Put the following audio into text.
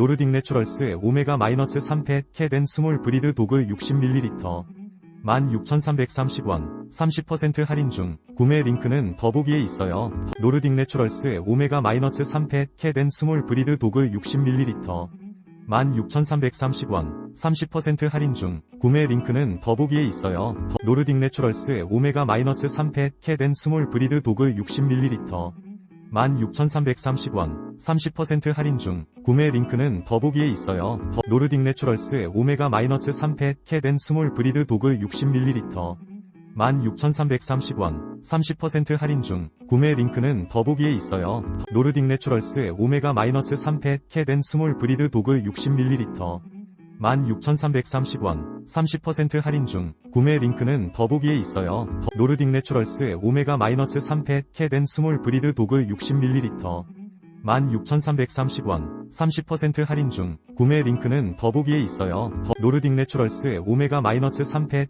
노르딕 내추럴스 오메가-3팻 캣앤 스몰 브리드 도글 60ml 16,330원 30% 할인 중 구매 링크는 더보기에 있어요. 노르딕 내추럴스 오메가-3팻 캣앤 스몰 브리드 도글 60ml 16,330원 30% 할인 중 구매 링크는 더보기에 있어요. 노르딕 내추럴스 오메가-3팻 캣앤 스몰 브리드 도글 60ml 16,330원 30% 할인 중 구매 링크는 더보기에 있어요. 노르딕 내추럴스 오메가-3팻 캣앤 스몰 브리드 도글 60ml 16,330원 30% 할인 중 구매 링크는 더보기에 있어요. 노르딕 내추럴스 오메가-3팻 캣앤 스몰 브리드 도글 60ml 16,330원 30% 할인 중 구매 링크는 더보기에 있어요. 노르딕 내추럴스 오메가-3팻 캣앤 스몰 브리드 도글 60ml 16,330원 30% 할인 중 구매 링크는 더보기에 있어요. 노르딕 내추럴스 오메가-3팻